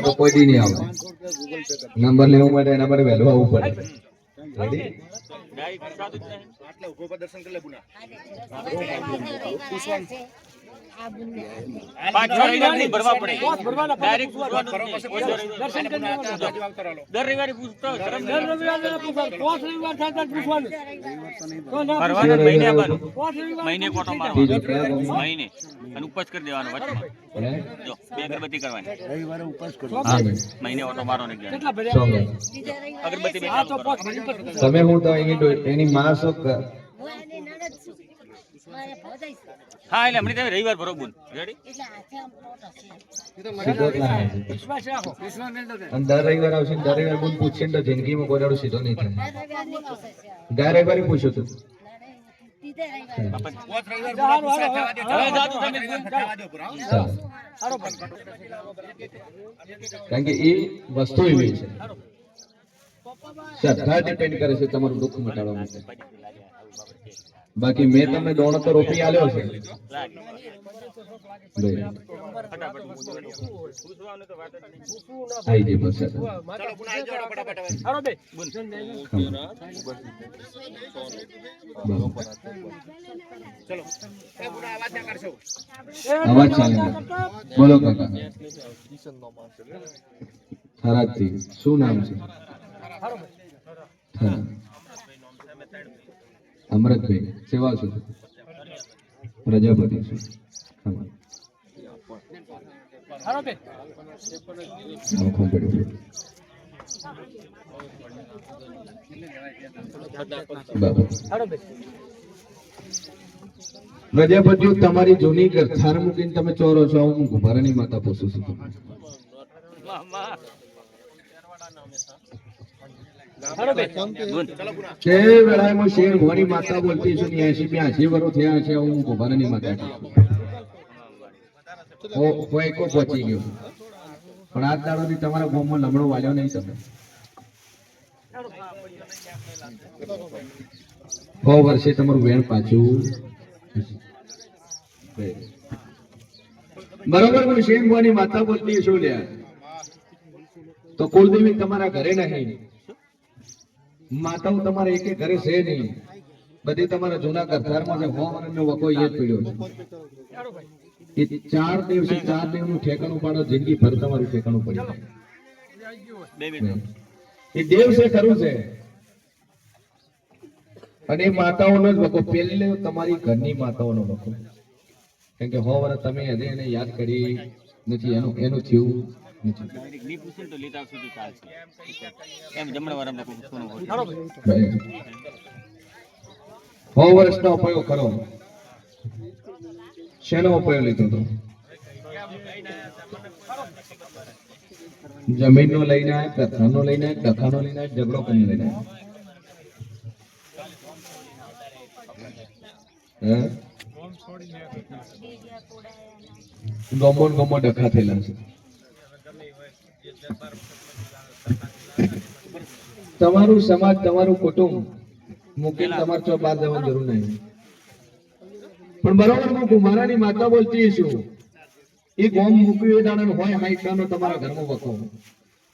તો કોઈ દી નહીં આવે નંબર લેવું માટે એના માટે વહેલું આવવું પડે. રેડી રવિવાર- રવિવારે મહિને કોટો મારવાનો? મહિને. અને ઉપજ કરી દેવાનો વચમાં. જો બે અગરબત્તી કરવાની. હા ભાઈ. મહિને ઓટો. સો ગામ. અગરબત્તી. તમે હું તો એની ડો- એની માં છો. કે- હા એટલે હમણાં તમે રવિવાર ભરો રેડી દર રવિવાર આવશે દર રવિવાર બોલ પૂછશે ને તો જિંદગીમાં કોઈ દાડો સીધો નહીં થાય. ગયા રવિવારે પૂછ્યું તું. કારણ કે એ વસ્તુ એવી છે. શ્રદ્ધા ડિપેન્ડ કરે છે તમારું દુઃખ મટાડવા માટે. બાકી મેં તમને દોણો તો રોપી આલ્યો છે. જ. આઈ જઈ બસ અવાજ ચાલે બોલો કાકા. શું નામ છે. અમૃતભાઈ સેવા શું? પ્રજાપતિ પડ્યું. પ્રજાપતિઓ, તમારી જૂની ગરથાર મૂકીને તમે ચોરો છો હું ઘુમારાની માતા પોસું છું તમને. મામા. તે વેળામાં શેર ભવાની માતા બોલતી છું ને એસી બ્યાસી વર્ષ થયા છે હું ઘુમારાની માતા છું. હો- હોય કો પહોંચી ગયો. પણ આજ દાડોથી તમારા ગામમાં લમણો વાલ્યો નહીં તમે. છ વર્ષે તમારું વેણ પાછું. બરોબર હું શેર ભવાની માતા બોલતી છું લ્યા. તો કુલદેવી તમારા ઘરે નહીં. માતાઓ તમારે એક ઘરે છે નહીં. બધી તમારા જૂના ગરધારમાં છે હોમ અને વકો એ જ પીડ્યો છે. એ ચાર દિવસે ચાર દિવસનું ઠેકાણું પાડો, જિંદગી ભર તમારું ઠેકાણું પડી જાય. એ દેવ છે, ખરું છે. અને એ માતાઓનો જ વકો પેલે તમારી ઘરની માતાઓનો વકો કેમ કે હો વર્ષ તમે એને યાદ કરી નથી, એનું એનું થયું. ઉપયોગ કરો. શેનો ઉપયોગ લીધો હતો? જમીન નો લઈને આવે કથા નો લઈને આવે કથા નો લઈને આવે ઝઘડો કરી લઈને આવે? ગમો ગમો ડખા થયેલા છે. તમારું સમાજ તમારું કુટુંબ મૂકીને તમારે તો બહાર જવાની જરૂર નહીં. પણ બરોબર હું કુમારાની માતા બોલતી છું. એ ગોમ મૂક્યું એ દાડાનો હોય હાઈકાનો તમારા ઘરમાં વખો.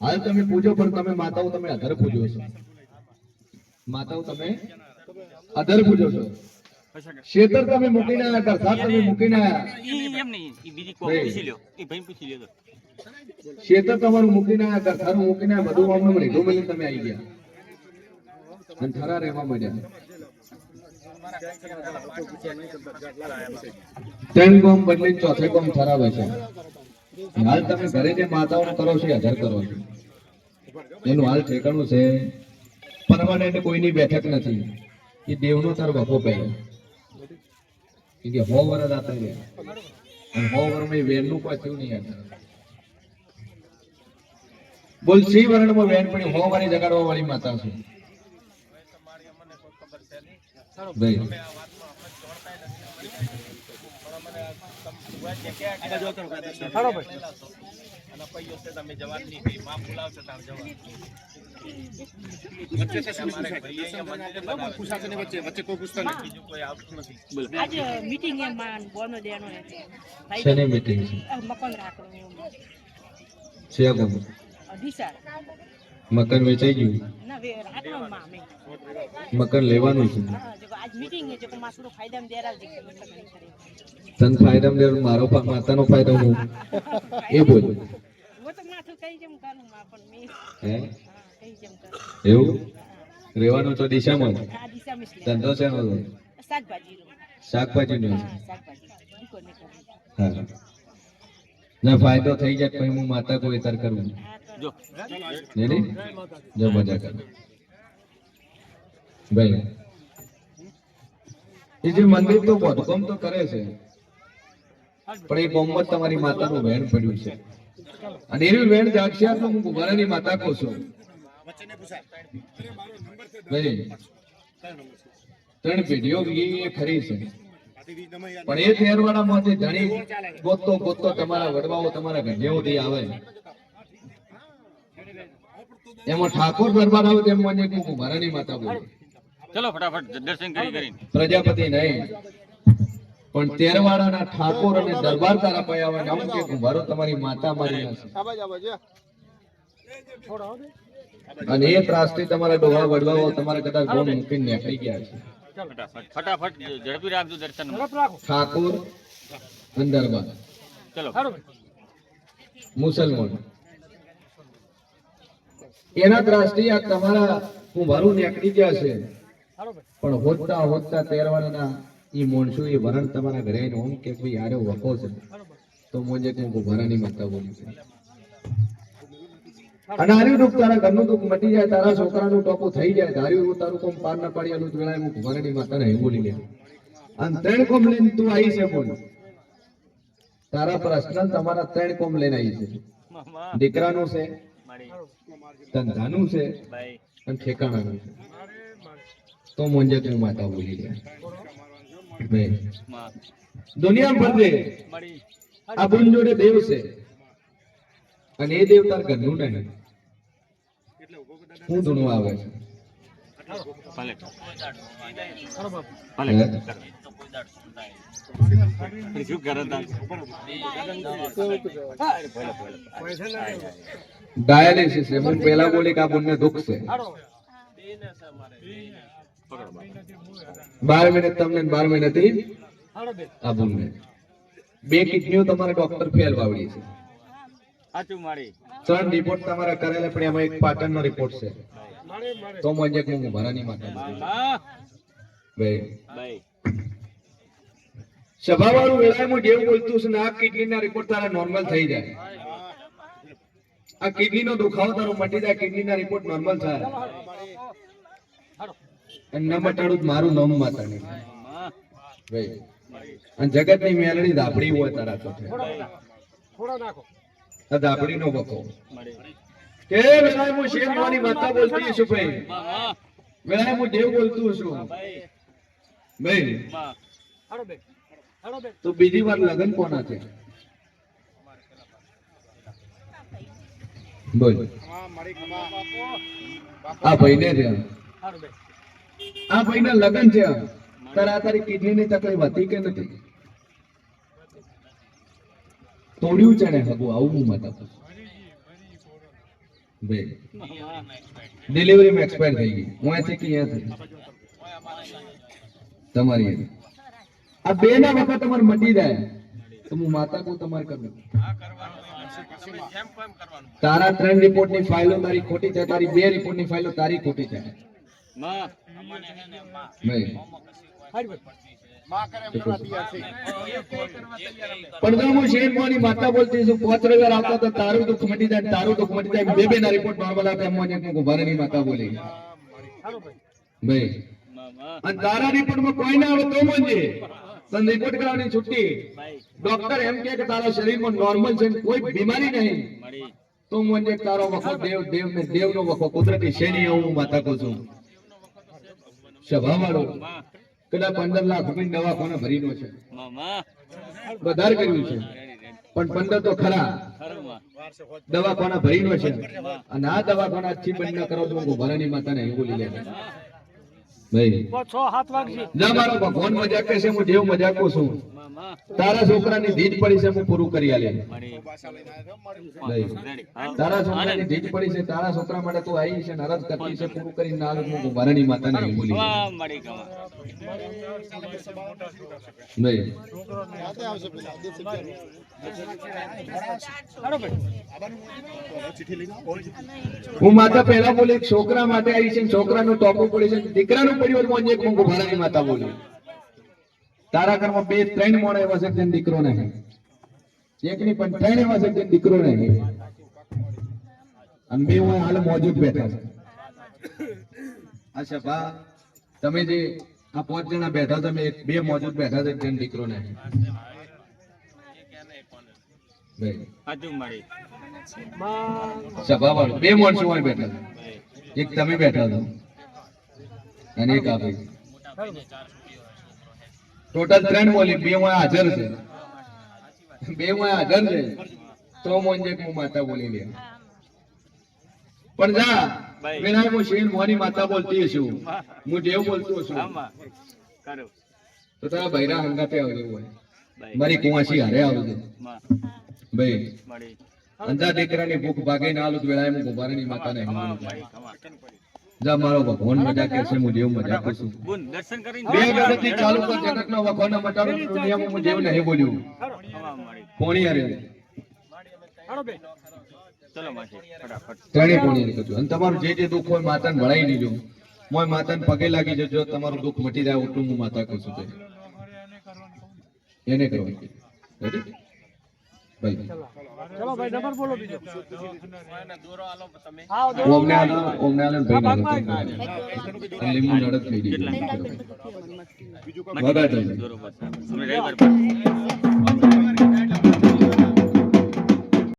હાલ તમે પૂજો પણ તમે માતાઓ તમે અધર પૂજો છો. માતાઓ તમે અધર પૂજો છો. શેતર તમે મૂકીને આવ્યા તમે મૂકીને આવ્યા એમ નહીં બીજી કોઈ પૂછી લ્યો. એ ભાઈ પૂછી લ્યો તો. શેતર તમારું મૂકીને કરતા મૂકીને બધું આમનું રીઢું મળીને તમે આવી ગયા. અને થરા રહેવા માંડ્યા. ત્રણ ગોમ બદલીને ચોથે ગોમ થરાવે છે. હાલ તમે ઘરે જે માતાઓનું કરો છો હજાર કરો છો. એનું હાલ ઠેકાણું છે. પરમાનન્ટ કોઈની બેઠક નથી. એ દેવનો તાર વફો પહેલો કે હો વરદ આતા રહ્યા અને હો વરમાં વેરનું કોઈ થયું નહીં બોલ શ્રી વર્ણમાં વેન પડી હો વાળી જગાડવા વાળી માતા છે. મકાન રાખવાનું મકર વેચાઈ ગયું? મકર લેવાનું છે? તન ફાયદા દેર મારો માતાનો ફાયદો હું? એ બોલ. એવું? રહેવાનું તો દિશામાં? ધંધો છે શાકભાજી નો ના ફાયદો થઈ જાય પછી હું માતા કોઈ તર કરું. તો જો મજા કર. ભાઈ. એ જે મંદિર તો બધકોમ તો કરે છે. પણ એ કોમમાં તમારી માતાનું વેણ પડ્યું છે. અને એવી વેણ જાગશે તો હું ગુબારાની માતા કહું છું. ભાઈ, ત્રણ પેઢીઓ એ ખરી છે. પણ એ ફેરવાળા માંથી ધણી ગોતતો ગોતતો તમારા વડવાઓ તમારા ઘંટિયાઓથી આવે. એમાં ઠાકોર દરબાર આવે તેમ મને હું કુંભારાની માતા બોલું. ચલો ફટાફટ દર્શન કરી કરીને. પ્રજાપતિ નહીં. પણ તેરવાડાના ઠાકોર અને દરબાર તારા પાસે આવે ને આમ કે કુંભારો તમારી માતા મારી હશે અને એ ત્રાસથી તમારા ડોહા વડવાઓ તમારા કદાચ ગોળ મૂકીને નીકળી ગયા છે. ફટાફટ. ફટાફટ ઝડપી રાખજો દર્શન. ઠાકોર અને દરબાર. ચલો. મુસલમાન. એના ત્રાસથી આ તમારા કુંભારું નીકળી ગયા છે. પણ હોતા હોતતા તેરવાડાના એ મોણસો એ વરણ તમારા ઘરે હોમ કે ભાઈ યારે વખો છે. તો મોજે કે હું કુંભારાની માતા બોલું છું. અને દુઃખ તારા ઘરનું દુઃખ મટી જાય, તારા છોકરાનું ટોપું થઈ જાય ધાર્યું હું તારું કોમ પાર ના પાડી આલું વેળાએ હું કુંભારાની માતાને અહીં બોલી લે અને ત્રણ કોમ લઈને તું આવી છે બોલ. તારા પ્રશ્ન તમારા ત્રણ કોમ લઈને આવી છે. દીકરાનું છે ધંધાનું છે. અને ઠેકાણાનું છે. તો મોંજે તું માતા બોલી લે દુનિયા ફરતે આ બુન જોડે દેવ છે. અને એ દેવ તાર ઘરનું નહીં. હું ધૂણું આવે છે. ભલે ભલે શું કરે ડાયાલિસિસ છે હું પહેલા બોલી કે આ બુનને દુઃખ છે બાર મિનિટ તમને બાર મિનિટ ઈ આ બુનને બે કિડનીઓ તમારે ડોક્ટર ફેલ વાવડી છે. ત્રણ રિપોર્ટ તમારા કરેલા પણ એમાં એક પાટણનો રિપોર્ટ છે. તો મોંજે કે હું ભરાની માતા ભાઈ સભાવાળું વેળાએ જેવું બોલતું છું આ કિડનીના રિપોર્ટ તારા નોર્મલ થઈ જાય. આ કિડનીનો દુખાવો તારો મટી જાય, કિડનીના રિપોર્ટ નોર્મલ થાય. અને ન મટાડું મારું નામ માતા નહીં મામા ભાઈ, અને જગતની મેલડી દાપડી હોય તારા તો આ ધાપડીનો વખો. કે વેળાએ હું શેર મોની માતા બોલતી છું ભાઈ? વેળાએ હું દેવ બોલતું છું ભાઈ. તો બીજી વાર લગ્ન કોના છે? બોલ. આ ભાઈને છે આ. ભાઈના લગ્ન છે તારે આ તારી કિડનીની તકલીફ હતી કે નથી? તોડ્યું છે ને હગું આવું હું મત ડિલિવરી માં એક્સપાયર થઈ ગઈ. હું અહીંથી કે અહીંયા થઈ તમારી. આ બે ના વખત તમારે મટી જાય. તો હું માતા કો તમારે કરું. તારા ત્રણ રિપોર્ટની ફાઇલો તારી ખોટી છે તારી બે રિપોર્ટની ફાઇલો તારી ખોટી છે પણ જો હું શેર માતા બોલતી છું. પાંચ રવિવાર આવતા તો તારું દુઃખ મટી જાય તારું દુઃખ મટી જાય. બે બે ના રિપોર્ટ નોર્મલ આવતા એમ મને માતા બોલી. ભાઈ. અને તારા રિપોર્ટમાં કોઈ ના આવે તો મોજે તને રિપોર્ટ કરાવવાની છૂટી ડોક્ટર એમ કે તારા શરીરમાં નોર્મલ છે કોઈ બીમારી નહીં. તો મને તારો વખો દેવ દેવ ને દેવ નો વખો કુદરતી શેની હું માતા કહું છું. સભા વાળો કદાચ પંદર લાખ રૂપિયા દવાખાના ભરીનો છે. વધારે કર્યું છે. પણ પંદર તો ખરા. દવાખાના ભરીનો છે. અને આ દવાખાના આજથી બંધ ન કરો તો હું ભરાની માતાને બોલી લે ભાઈ છ સાત વાગશે. ના મારો ભગવાન મજાક છે હું દેવ મજાકો છું. તારા છોકરાની ધીજ પડી છે હું પૂરું કરી આલે. તારા છોકરાની ધીજ પડી છે તારા છોકરા માટે તું આવી છે નરદ કરતી છે પૂરું કરી ના હું કુંભારાની માતાને નહીં બોલી નહીં હું માતા પહેલા બોલી છોકરા માટે આવી છે ને છોકરાનું ટોપું પડ્યું છે દીકરાનું પડ્યું હોય તો એક હું ભરણી માતા બોલી. તારા ઘરમાં બે, ત્રણ મોણ એવા છે જેને દીકરો નહીં એકની પણ ત્રણ એવા છે જેને દીકરો નહીં અને બે હું હાલ મોજૂદ બેઠા છે. અચ્છા, બા, તમે જે આ પાંચ જણા બેઠા તમે એક બે મોજૂદ બેઠા છે જેને દીકરો નહીં સભા વાળું બે માણસો અહીં બેઠા એક તમે બેઠા છો. અને એક આ ભાઈ ટોટલ ત્રણ બોલી બે માં હાજર છે. બે માં હાજર છે. તો મોંજે હું માતા બોલી લે. પણ જા વિનાય હું શેર મોની માતા બોલતી છું હું દેવ બોલતો છું તો તારા બૈરા હંગાતે આવજો હોય. મારી કુવાસી હારે આવજો. ભાઈ. અંધા દીકરાની ભૂખ ભાગે ના આલું વેળાએ હું ગોબારાની માતાને જા મારો ભગવાન મજા કરશે હું દેવ મજા કરું બુન દર્શન કરીને બે વર્ષથી ચાલુ કર જગતનો ભગવાન મટાડો દુનિયામાં હું દેવ નહીં બોલ્યું. કોણી અરે ચલો માસી ફટાફટ. ત્રણેય કોણી કરજો. અને તમારું જે જે દુઃખ હોય માતાને ભળાઈ દીજો. મોય માતાને પગે લાગી જજો તમારું દુઃખ મટી જાય એટલું હું માતા કહું છું. એને કરવા રેડી ભાઈ. ઓમને આલો ઓમને આલો ને આલો ત્રણ ભાઈને. લીંબુ નડદ ખાઈ દીધું કેટલા? વગાડજો. બરોબર. અમે રવિવાર